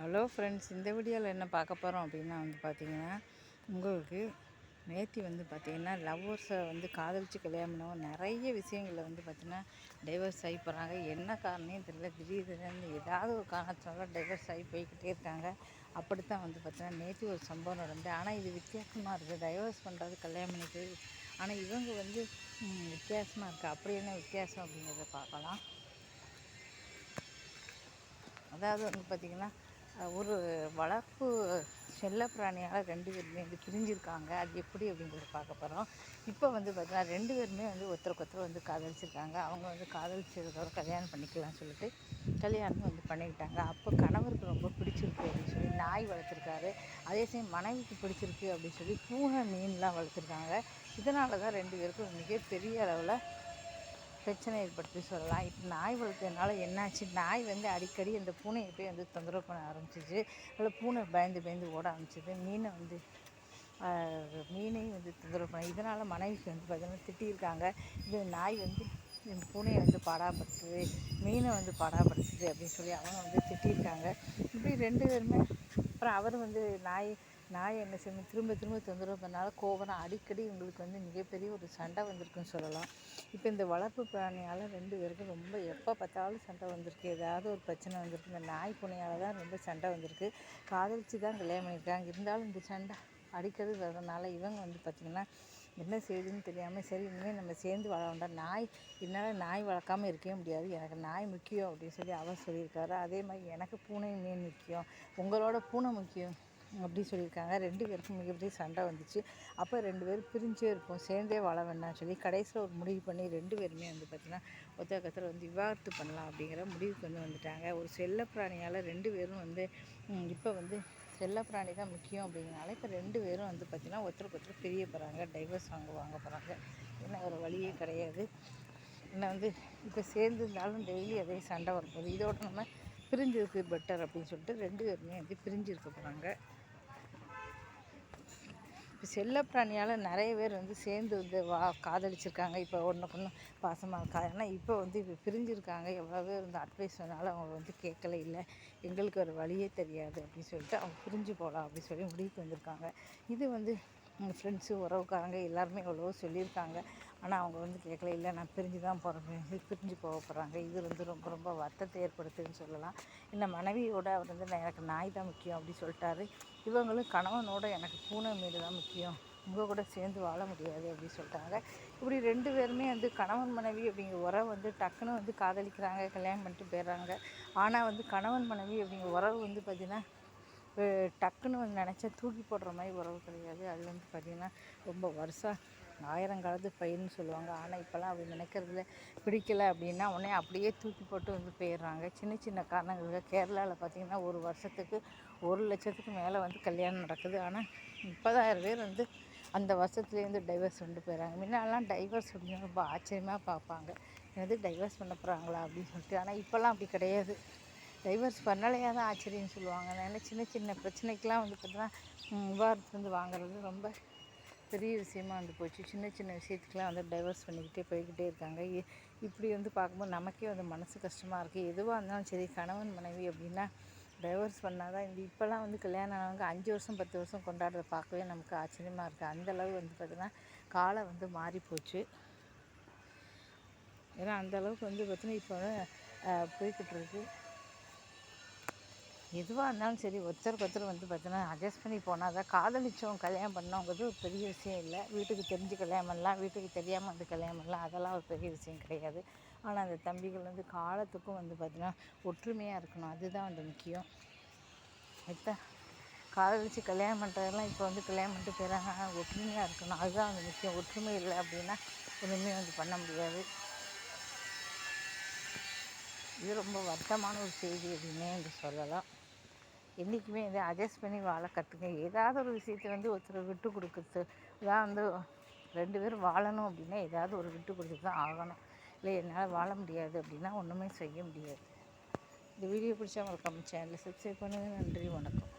Hello friends இந்த வீடியோவில் என்ன பார்க்க போகிறோம் அப்படின்னா வந்து பார்த்திங்கன்னா உங்களுக்கு நேத்தி வந்து பார்த்திங்கன்னா லவ்வர்ஸை வந்து காதலிச்சு கல்யாணம் நிறைய விஷயங்களில் வந்து பார்த்திங்கன்னா டைவர்ஸ் ஆகி போகிறாங்க என்ன காரணம் தெரியல. திடீர்னு ஏதாவது ஒரு காரணத்தினால டைவர்ஸ் ஆகி போய்கிட்டே இருக்காங்க. அப்படித்தான் வந்து பார்த்திங்கன்னா நேற்று ஒரு சம்பவம் நடந்து ஆனால் இது வித்தியாசமாக இருக்குது டைவர்ஸ் பண்ணுறது கல்யாணம் பண்ணிட்டு ஆனால் இவங்க வந்து வித்தியாசமாக இருக்குது அப்படி என்ன வித்தியாசம் அப்படிங்கிறத பார்க்கலாம். அதாவது வந்து பார்த்திங்கன்னா ஒரு வளர்ப்பு செல்லப்பிராணியால் ரெண்டு பேருமே வந்து பிரிஞ்சிருக்காங்க. அது எப்படி அப்படிங்கிறத பார்க்க போகிறோம் இப்போ வந்து பார்த்தீங்கன்னா ரெண்டு பேருமே வந்து ஒருத்தருக்கு ஒருத்தர் வந்து காதலிச்சிருக்காங்க. அவங்க வந்து காதலிச்சதோட கல்யாணம் பண்ணிக்கலாம்னு சொல்லிட்டு கல்யாணம் வந்து பண்ணிக்கிட்டாங்க. அப்போ கணவருக்கு ரொம்ப பிடிச்சிருக்கு அப்படின்னு சொல்லி நாய் வளர்த்துருக்காரு. அதே சமயம் மனைவிக்கு பிடிச்சிருக்கு அப்படின்னு சொல்லி பூனை மீன்லாம் வளர்த்துருக்காங்க. இதனால தான் ரெண்டு பேருக்கும் மிகப்பெரிய அளவில் பிரச்சனை ஏற்படுத்தி சொல்லலாம். இப்போ நாய் வளர்த்ததுனால என்னாச்சு? நாய் வந்து அடிக்கடி அந்த பூனையை போய் வந்து தொந்தரவு பண்ண ஆரம்பிச்சிச்சு. அதில் பூனை பயந்து பயந்து ஓட ஆரம்பிச்சிது. மீனை வந்து மீனையும் வந்து தொந்தரவு பண்ண இதனால் மனைவிக்கு வந்து பார்த்தீங்கன்னா திட்டியிருக்காங்க இது நாய் வந்து என் பூனையை வந்து பாடாப்படுத்துது மீனை வந்து பாடாப்படுத்துது அப்படின்னு சொல்லி அவங்க வந்து திட்டியிருக்காங்க. இப்படி ரெண்டு பேருமே அப்புறம் அவர் வந்து நாய் நாய் என்ன செய்யணும் திரும்ப திரும்ப தொந்தரவு பண்ணால கோவம் அடிக்கடி உங்களுக்கு வந்து மிகப்பெரிய ஒரு சண்டை வந்திருக்குன்னு சொல்லலாம். இப்போ இந்த வளர்ப்பு பிராணியால் ரெண்டு பேருக்கும் ரொம்ப எப்போ பார்த்தாலும் சண்டை வந்திருக்கு. ஏதாவது ஒரு பிரச்சனை வந்திருக்கு. இந்த நாய் பூனையால் தான் ரொம்ப சண்டை வந்திருக்கு. காதலிச்சு தான் கல்யாணம் பண்ணியிருக்காங்க. இருந்தாலும் இந்த சண்டை அடிக்கடி வர்றதுனால இவங்க வந்து பார்த்திங்கன்னா என்ன செய்யுதுன்னு தெரியாமல் சரி இனிமேல் நம்ம சேர்ந்து வாழ வேண்டாம் நாய் என்னால் நாய் வளர்க்காமல் இருக்கவே முடியாது. எனக்கு நாய் முக்கியம் அப்படின்னு சொல்லி அவர் சொல்லியிருக்காரு. அதே மாதிரி எனக்கு பூனை மீன் முக்கியம். உங்களோட பூனை முக்கியம்? அப்படி சொல்லியிருக்காங்க. ரெண்டு பேருக்கும் மிகப்பெரிய சண்டை வந்துச்சு. அப்போ ரெண்டு பேரும் பிரிஞ்சே இருப்போம். சேர்ந்தே வாழ வேண்டாம்னு சொல்லி கடைசியில் ஒரு முடிவு பண்ணி ரெண்டு பேருமே வந்து பார்த்திங்கன்னா ஒத்தகத்தில் வந்து விவாகரத்து பண்ணலாம் அப்படிங்கிற முடிவுக்கு வந்து வந்துட்டாங்க. ஒரு செல்லப்பிராணியால் ரெண்டு பேரும் வந்து இப்போ வந்து செல்லப்பிராணி தான் முக்கியம் அப்படிங்கிறனால இப்போ ரெண்டு பேரும் வந்து பார்த்திங்கன்னா ஒருத்தருக்கு ஒருத்தர் பிரிய போகிறாங்க டைவர்ஸ் வாங்க வாங்க போகிறாங்க என்ன ஒரு வழியே கிடையாது. என்ன வந்து இப்போ சேர்ந்துருந்தாலும் டெய்லி அதே சண்டை வரப்போகுது. இதோட நம்ம பிரிஞ்சிருக்கு பெட்டர் அப்படின்னு சொல்லிட்டு ரெண்டு பேருமே வந்து பிரிஞ்சிருக்க போகிறாங்க இப்போ செல்லப்பிராணியால் நிறைய பேர் வந்து சேர்ந்து வந்து வா காதலிச்சிருக்காங்க. இப்போ ஒன்றுக்கு ஒன்று பாசமாக இருக்கா? ஏன்னா இப்போ வந்து இப்போ பிரிஞ்சிருக்காங்க. எவ்வளோ பேர் வந்து அட்வைஸ் சொன்னாலும் அவங்க வந்து கேட்கல இல்லை. எங்களுக்கு ஒரு வழியே தெரியாது அப்படின்னு சொல்லிட்டு அவங்க பிரிஞ்சு போகலாம் அப்படின்னு சொல்லி முடிவுக்கு வந்திருக்காங்க. இது வந்து எங்கள் ஃப்ரெண்ட்ஸு உறவுக்காரங்க எல்லாருமே எவ்வளவோ சொல்லியிருக்காங்க. ஆனால் அவங்க வந்து கேட்கல இல்லை நான் பிரிஞ்சு தான் போகிறேன் பிரிஞ்சு போக போகிறாங்க இது வந்து ரொம்ப ரொம்ப வருத்தத்தை ஏற்படுத்துதுன்னு சொல்லலாம். இந்த மனைவியோட அவர் வந்து எனக்கு நாய் தான் முக்கியம் அப்படி சொல்லிட்டாரு. இவங்களும் கணவனோட எனக்கு பூனை மீது தான் முக்கியம். உங்கள் கூட சேர்ந்து வாழ முடியாது அப்படின்னு சொல்லிட்டாங்க. இப்படி ரெண்டு பேருமே வந்து கணவன் மனைவி அப்படிங்கிற உறவு வந்து டக்குன்னு வந்து காதலிக்கிறாங்க கல்யாணம் பண்ணிட்டு போயிடுறாங்க. ஆனால் வந்து கணவன் மனைவி அப்படிங்கிற உறவு வந்து பார்த்திங்கன்னா டக்குன்னு வந்து நினச்சா தூக்கி போடுற மாதிரி உறவு கிடையாது. அது வந்து பார்த்திங்கன்னா ரொம்ப வருஷம் ஆயிரங்காலத்து பயிர்னு சொல்லுவாங்க. ஆனால் இப்போல்லாம் அப்படி நினைக்கிறதுல பிடிக்கல அப்படின்னா உடனே அப்படியே தூக்கி போட்டு வந்து போயிடுறாங்க. சின்ன சின்ன காரணங்களுக்கு கேரளாவில் பார்த்திங்கன்னா ஒரு வருஷத்துக்கு ஒரு லட்சத்துக்கு மேலே வந்து கல்யாணம் நடக்குது. ஆனால் முப்பதாயிரம் பேர் வந்து அந்த வருஷத்துலேருந்து டைவர்ஸ் கொண்டு போயிடறாங்க. முன்னாலாம் டைவர்ஸ் அப்படின்னு ரொம்ப ஆச்சரியமாக பார்ப்பாங்க. என்னது டைவர்ஸ் பண்ண போகிறாங்களா அப்படின்னு சொல்லிட்டு. ஆனால் இப்போல்லாம் அப்படி கிடையாது. டைவர்ஸ் பண்ணலையாக தான் ஆச்சரியம்னு சொல்லுவாங்க. அதனால் சின்ன சின்ன பிரச்சனைக்கெலாம் வந்து பார்த்தீங்கன்னா விவாதத்துலேருந்து வாங்குறது ரொம்ப பெரிய விஷயமா வந்து போச்சு. சின்ன சின்ன விஷயத்துக்கெலாம் வந்து டைவர்ஸ் பண்ணிக்கிட்டே போய்கிட்டே இருக்காங்க. இப்படி வந்து பார்க்கும்போது நமக்கே வந்து மனசு கஷ்டமாக இருக்குது எதுவாக இருந்தாலும் சரி கணவன் மனைவி அப்படின்னா டைவர்ஸ் பண்ணால் தான் இந்த இப்போல்லாம் வந்து கல்யாணம் ஆனவங்க அஞ்சு வருஷம் பத்து வருஷம் கொண்டாடுறத பார்க்கவே நமக்கு ஆச்சரியமாக இருக்குது அந்தளவு வந்து பார்த்திங்கன்னா காலம் வந்து மாறி போச்சு. ஏன்னா அந்தளவுக்கு வந்து பார்த்திங்கன்னா இப்போ போய்கிட்டு இருக்குது எதுவாக இருந்தாலும் சரி ஒருத்தருக்கு ஒருத்தர் வந்து பார்த்தீங்கன்னா அட்ஜஸ்ட் பண்ணி போனால் தான் காதலிச்சோம் கல்யாணம் பண்ணோங்கிறது ஒரு பெரிய விஷயம் இல்லை. வீட்டுக்கு தெரிஞ்சு கல்யாணம் பண்ணலாம் வீட்டுக்கு தெரியாமல் வந்து கல்யாணம் பண்ணலாம். அதெல்லாம் ஒரு பெரிய விஷயம் கிடையாது. ஆனால் அந்த தம்பிகள் வந்து காலத்துக்கும் வந்து பார்த்திங்கன்னா ஒற்றுமையாக இருக்கணும். அதுதான் வந்து முக்கியம். இப்போ காதலிச்சு கல்யாணம் பண்ணுறதெல்லாம் இப்போ வந்து கல்யாணம் பண்ணிட்டு போயிடறாங்க. ஒற்றுமையாக இருக்கணும். அதுதான் வந்து முக்கியம். ஒற்றுமை இல்லை அப்படின்னா ஒன்றுமே வந்து பண்ண முடியாது. இது ரொம்ப வருத்தமான ஒரு செய்தி அப்படின்னே என்று சொல்லலாம். என்றைக்குமே இதை அட்ஜஸ்ட் பண்ணி வாழ கற்றுக்க ஏதாவது ஒரு விஷயத்த வந்து ஒருத்தர் விட்டு கொடுக்குறது தான் வந்து ரெண்டு பேரும் வாழணும் அப்படின்னா ஏதாவது ஒரு விட்டு கொடுத்து தான் ஆகணும். இல்லை என்னால் வாழ முடியாது அப்படின்னா ஒன்றுமே செய்ய முடியாது. இந்த வீடியோ பிடிச்சா உங்களுக்கு சேனலில் சப்ஸ்கிரைப் பண்ணுங்கள் நன்றி வணக்கம்.